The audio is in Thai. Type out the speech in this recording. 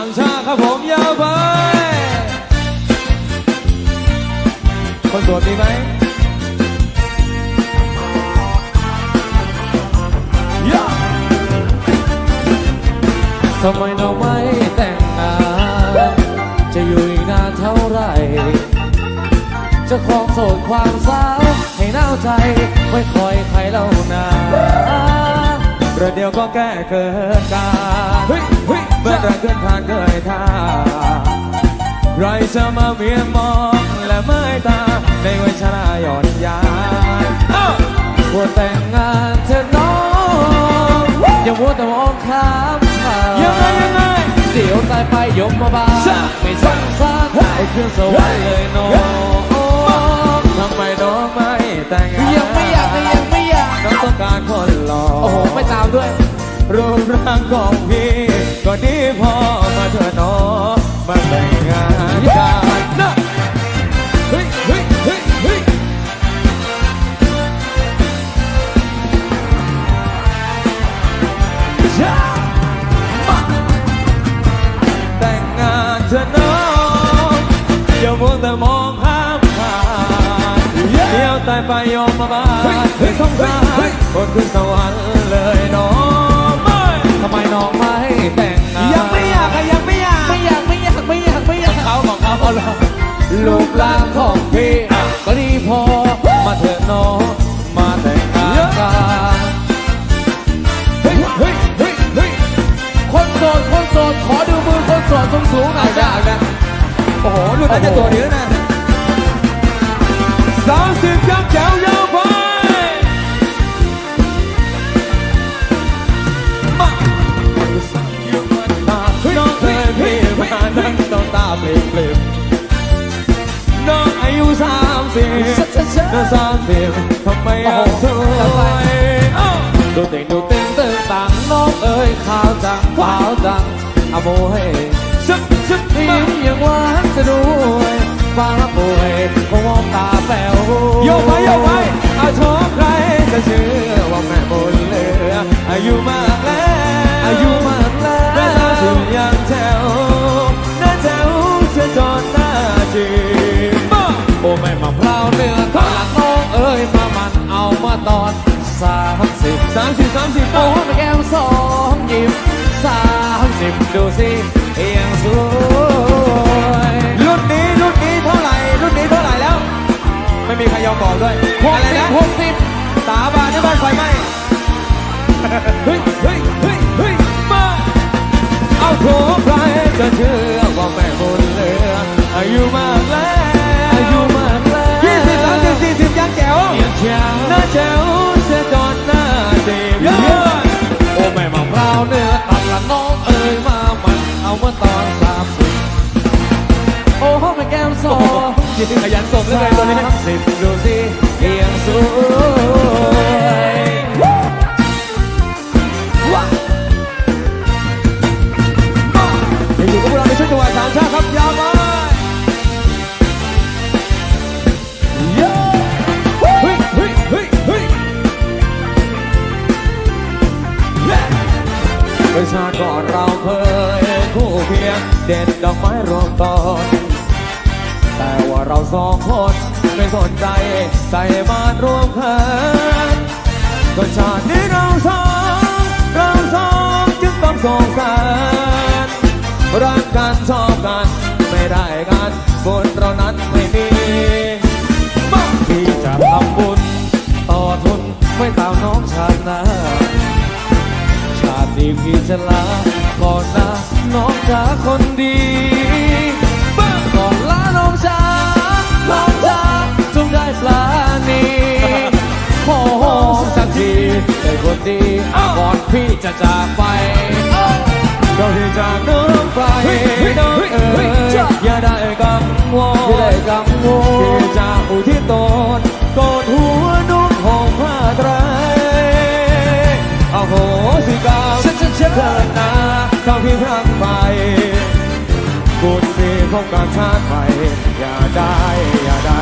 ามชาครับผมยาวไป คนโสดมีไหมยาทำไมเราไม่แต่งงาน จะอยู่อีกนานเท่าไหร่ จะครองโสดความสาวให้น่าวใจไม่คอยใครเล่านาประเดี๋ยวก็แก้เกิดการ เฮ้ยเฮ้ยเมื่อแรงเกินทางเกยท่าใครจะมาเมียมองและไม่ตาในวันชราหย่อนยานเอ้าควแต่งงานเธอน้องอย่ามัวแต่มองข้ามผ่ายังไงยังไงเดี๋ยวตายไปยกมาบาไม่สงสารไอ้เครื่องสวรรค์เลยน้องทำไมน้องไม่แต่งงานยังไม่อยากยังไม่อยากน้องต้องการคนหล่อโอ้โหไม่ตามด้วยรูปร่างของพี่ ก็ดีพอมาเถอะน้อมาแต่งงานกันนะเฮ้ยเฮ้ยเฮ้ยเฮ้ยแต่งงานเถอะน้ออย่ามัวแต่มองข้ามผ่านเดี๋ยวตายไปยอมมาบ้านเฮ้ยสงสารคนขึ้นสวรรค์เลยน้องไม่ทำไมน้องไม่แต่ง ของเขาเอาละรูปร่างของพี่ก็ดีพอ มาเถอะน้องมาแต่งงานกันเฮ้ยเฮ้ยเฮ้ยเฮ้ยคนโสดคนโสดขอดูมือคนโสดสูงสูงๆหน่อาจ้าจ้ะโอ้โหรุ่นนั้นจะตัวเดียวนะสามสิบครับแถวยาวไปมาอยู่มันตาน้องเคยพี่มานั่งต้องตาเปลี่ยน น้องสามสิบทำไมยังสวยเอ้าดูเต่งดูเต่งเต่งต่างน้องเอ้ยขาวจังขาวจังอะโมเฮซึบซึบยิ้มามยังหวานจะด้วยฟ้าป่วยคงมองตาแป๋วโยกไปโยกไปอาชอบใครจะเชื่อว่าแม่บนเหลืออายุมากแล้วอา หกสิบตาบานที่บ้านไฟไหมเฮ้ยเฮ้ยเฮ้ยเฮ้ยมาเอาโผล่ใครจะเชื่อว่าแม่บนเรืออายุมากแล้วอายุมากแล้วยี่สิบสามสิบสี่สิบยังแจ๋วยังจ้าแจ๋วเสียก่อนหน้าเจ็บโอ้แม่มะพร้าวเนื้อตัดละน้องเอ๋ยมามันเอามาตอนสามสิบโอ้ห้องแม่แก้มสองขยันส่งเลยตัวนี้สาสิบดูสิ ชาติก่อนเราเคยคู่เพียงเด็ดดอกไม้รวมตอนแต่ว่าเราสองคนไม่สนใจใส่มานรวมกันก็ชาตินี้เราสองเราสองจึงต้องสงสารรักกันชอบกันไม่ได้กันบุญเรานั้นไม่มีมางที่จะทำบุญต่อทุนไม่ตามน้องชาติ หนาชาตินี้พี่จะลาก่อนนะน้องจ๋าคนดีก่อนลาน้องจ๋าน้องจ๋าจงได้ปลานีขอหอมสักทีเป็นคนดีก่อนพี่จะจากไปก็ที่จากน้องไปน้องเอ๋ยอย่าได้กังวที่ได้ลกังวที่ลจะอุทิศตนกอดหัว้าที่รักไปบุญมีของการชาติไปอย่าได้ อย่าได้